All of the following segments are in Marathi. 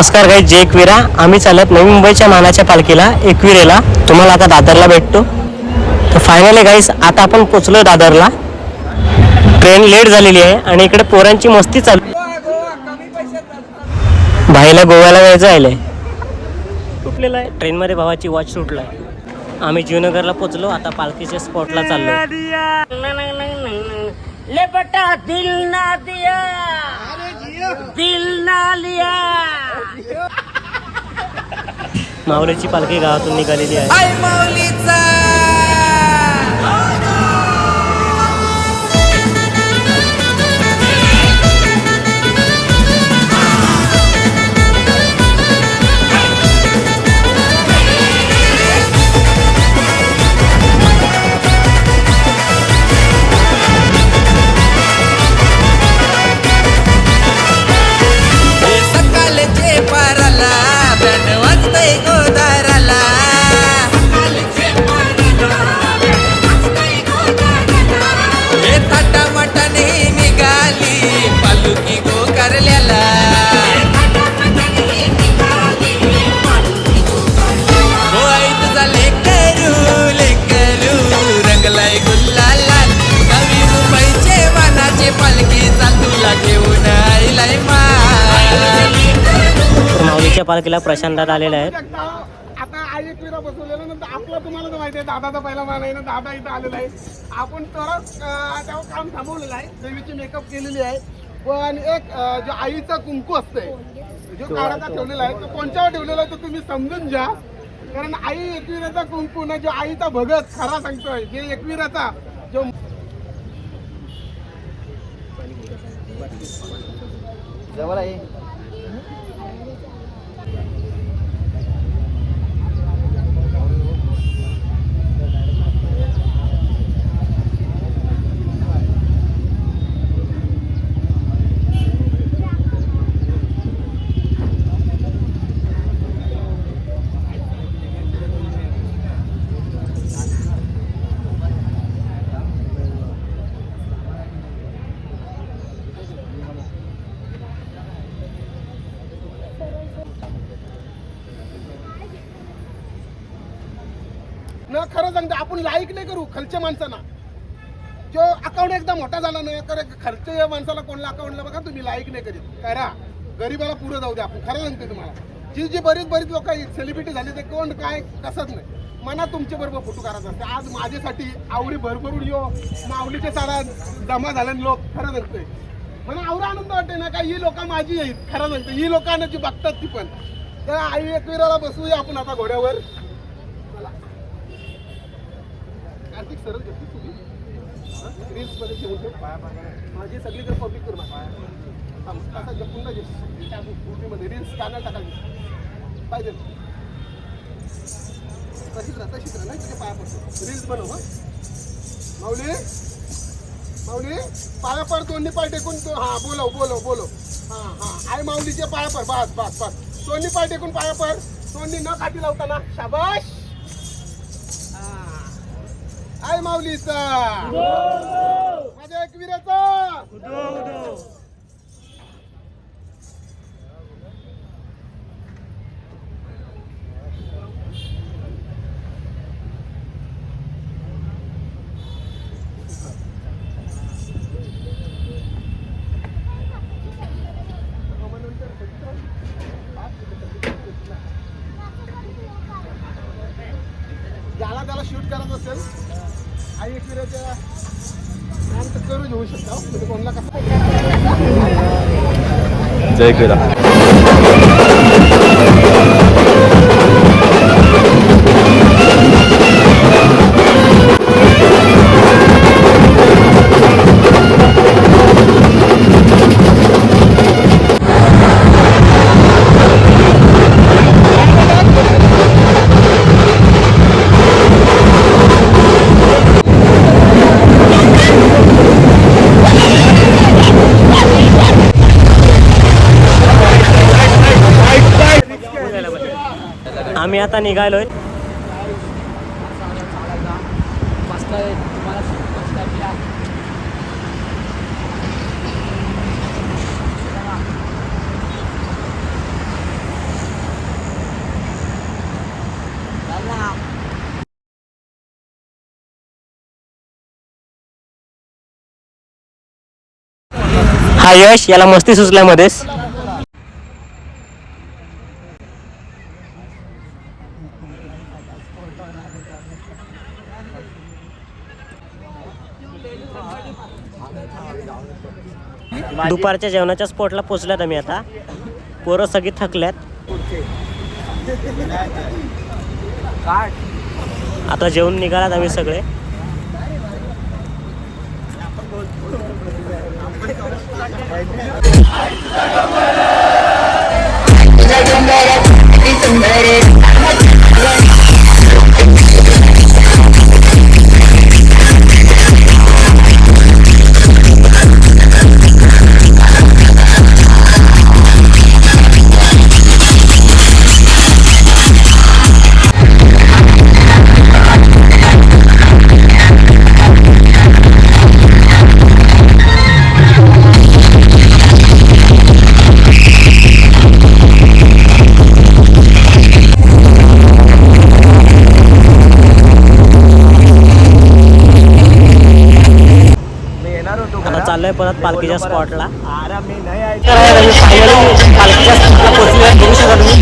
नमस्कार गाई जय एकविरा. आम्ही चालत नवी मुंबईच्या मानाच्या पालखीला एकविरेला. तुम्हाला आता दादरला भेटतो. तर फायनली गाईस आता आपण पोचलो दादरला. ट्रेन लेट झालेली आहे आणि इकडे पोरांची मस्ती चालू भाईला गोव्याला जायचं आहे तुटलेलं आहे. ट्रेनमध्ये भावाची वॉच सुटला आहे आम्ही जीवनगरला पोचलो आता पालखीच्या स्पॉटला चाललो दिल ना लिया. माऊलीची पालखी गावातून निघालेली आहे. माऊलीच्या पालखीला प्रशांत दादा आलेले आहेत. एकदा आता आई एकविरा बसवलेला नंतर आपला तुम्हाला तर माहिती आहे दादाचा पहिला मान आहे ना दादा इथं आलेला आहे. आपण तरच तेव्हा काम थांबवलेलं आहे. देवीची मेकअप केलेली आहे. पण एक जो आईचा कुंकू असते जो काढाचा ठेवलेला आहे तो कोणत्यावर ठेवलेला आहे तो तुम्ही समजून घ्या. कारण आई एकविराचा कुंकू ना जो आईचा भगत खरा सांगतोय जे एकविराचा जो Yeah. न खरं सांगते आपण लाईक नाही करू खालच्या माणसांना. जो अकाउंट एकदा मोठा झाला ना तर खालच्या माणसाला कोणला अकाउंटला बघा तुम्ही लाईक नाही करीत. करा. गरीबाला पुरं जाऊ द्या आपण. खरं सांगते तुम्हाला. जी जी बरीच बरीच लोक सेलिब्रिटी झाली ते कोण काय कसंच नाही. मना तुमच्या बरोबर फोटो करायचा असते. आज माझ्यासाठी आवडी भरभरून यो माऊलीच्या सारा जमा झाले लोक खरं सांगतोय. मला आवडा आनंद वाटते ना का ही लोक माझी आहेत खरं सांगते ही लोकांना जी बघतात ती पण. तर आई एकविराला बसूया आपण आता घोड्यावर चला. पब्लिक सरळ घेतली तुम्ही. रील्समध्ये घेऊन ठेव. माझी सगळीकडे पब्लिक करू नका पुन्हा असा जपून घे. मध्ये रील्स कानात टाकायची पाहिजे. तशीच राहा तशीच राहा. नाही तिथे पाया पडतो. रील्स बनव माऊली माऊली पाया पड दोन्ही पाय टेकून तो हा बोलव बोलव बोलव. हा हा. आई माऊलीचे पाया पड. बस बस बस. दोन्ही पाय टेकून पाया पड. दोन्ही न खाती लावताना. शाबाश हा. माऊलीचा माझ्या एकविराचा ज्याला त्याला शूट करत असेल आई एकविराच्या तर घेऊ शकता. म्हणजे कोणाला कसं जय क्रीडा आम्ही आता निघालो आहे हा यश याला मस्ती सुचल्यामध्येच. दुपारच्या जेवणाच्या स्पॉटला पोचल्यात आम्ही आता. पोरं सगळी थकल्यात. आता जेवण निघालात आम्ही सगळे. आता चाललोय परत पालखीच्या स्पॉटला पालखीच्या स्पॉटला पोहोचलोय बघू शकता तुम्ही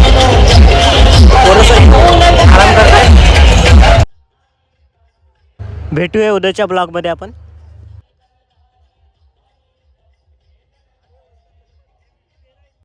पोरं सगळी आराम करताय. भेटूया उद्याच्या ब्लॉगमध्ये आपण.